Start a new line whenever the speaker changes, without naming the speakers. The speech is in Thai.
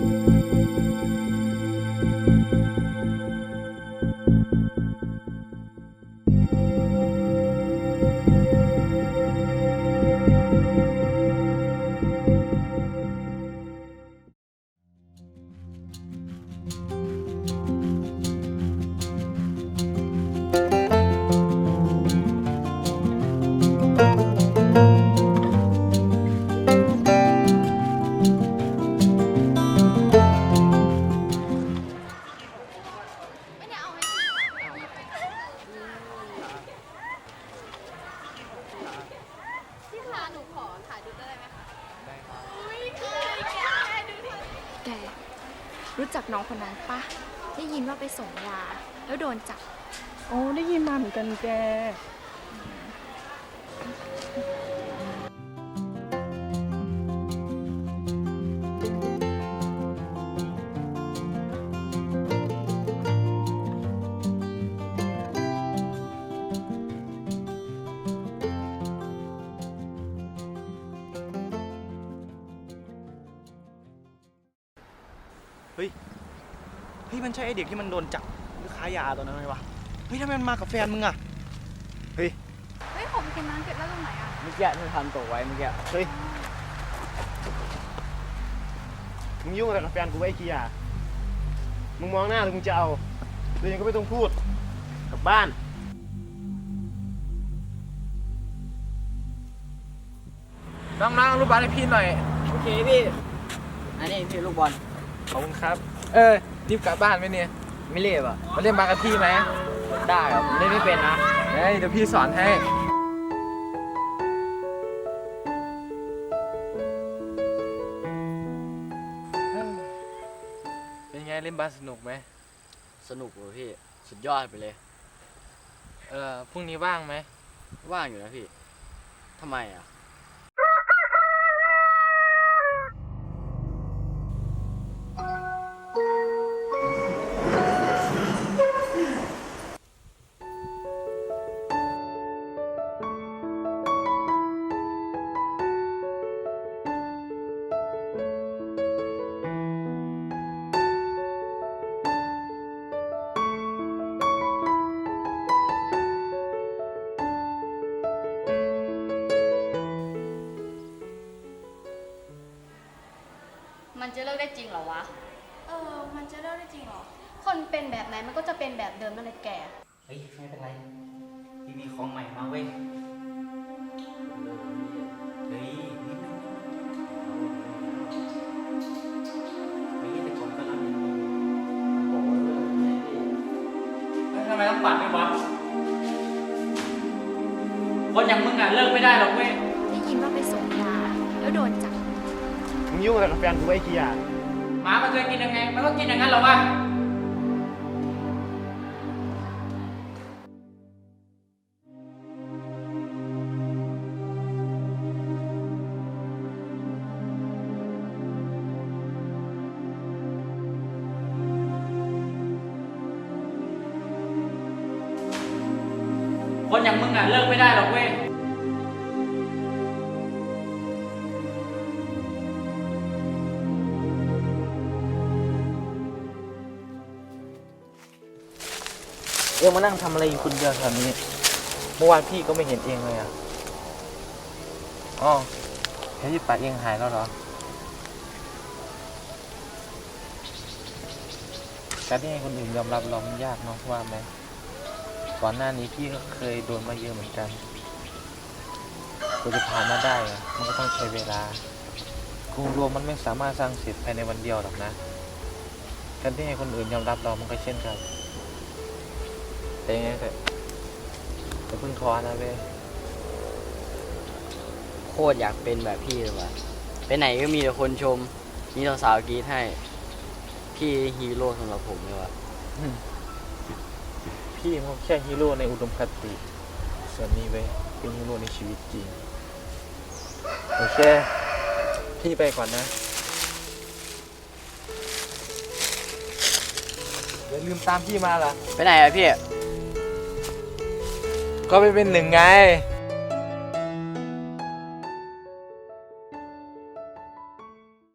thank you รู้
จักน้องคนนั้นปะได้ยินว่าไปส่งยาแล้วโดนจับ
โอ้ได้ยินมาเหมือนกันแก
ฮ้ย เฮ้ยมันใช่ไอเด็กที่มันโดนจับหรือค้ายาตอนนั้นไหมวะ เฮ้ยทำไมมันมากับแฟนมึงอะเฮ้ย
เฮ้ยผมกินน้ำเก็บได้ตรงไหนอะ
เมื่อกี้ที่ทำตกไว้เมื่อกี้
เฮ้ย มึงยุ่งอะไรกับแฟนกูไว้ไอ้เกียร์มึงมองหน้าหรือมึงจะเอาเรื่องก็ไม่ต้องพูด กลับบ้าน
น้องๆรูปบอลให้พี่หน่อย โอเคพี่ อันนี้พี่ลูกบอล
ขอบคุณครับ เออรีบกลับบ้านไหมเนี่ย
ไม่เรียบอะ
มาเล่นบาสกับพี่ไหม
ได้ครับผมเล่นไม่เป็นนะ
เฮ้ยเดี๋ยวพี่สอนให้เป็นไงเล่นบาสสนุกไหม
สนุกเลยพี่ สุดยอดไปเลย
เออพรุ่งนี้ว่างไหม
ว่างอยู่นะพี่ทำไมอะ
มันจะเลิกได้จริงเหรอวะ เออ มันจะเลิกได้จริงเหรอ คนเป็นแบบไหนมันก็จะเป็นแบบเดิมนั่นแหละแก
เฮ้ยไม่เป็นไรพี่มีของใหม่มาเว้ยเฮ้ยนิดนึงเฮ้ยแต่คนก็รับอย่างนี้บอกว่าเลิกไม่ได้ดิเฮ้ยทำไมต้องปัดด้วยวะคนอย่างมึงอะเลิกไม่ได้หรอกเว้ย
ได้ยินว่าไปส่งยาแล้วโดนจับ
มึง ยุ่งอะไรกับแฟนกูไอ้เกียร์
หมามันเคยกินยังไง มันก็กินอย่างนั้นเหรอวะ คนอย่างมึงอะเลิกไม่ได้หรอกเว้ย
เองมานั่งทำอะไรอยู่คนเดียวแถวนี้ เมื่อวานพี่ก็ไม่เห็นเองเลยอะอ๋อแค่ที่ปาเองหายแล้วเหรอการที่ให้คนอื่นยอมรับเรามันยากเนาะว่าไหมก่อนหน้านี้พี่ก็เคยโดนมาเยอะเหมือนกันกว่าจะผ่านมาได้อะมันก็ต้องใช้เวลากรุงรวมมันไม่สามารถสร้างเสร็จภายในวันเดียวหรอกนะ การที่ให้คนอื่นยอมรับเรามันก็เช่นกัน แต่ยังไงเถอะอย่าเพิ่งท้อนะเว้ย
โคตรอยากเป็นแบบพี่เลยว่ะไปไหนก็มีแต่คนชม มีสาวๆกรีดให้ พี่ฮีโร่สำหรับผมเลยว่ะ
พี่มันแค่ฮีโร่ในอุดมคติ ส่วนนี้เว้ยเป็นฮีโร่ในชีวิตจริง โอเค พี่ไปก่อนนะ อย่าลืมตามพี่มาล่ะ
ไปไหนอะพี่
ก็ไปเป็นหนึ่งไง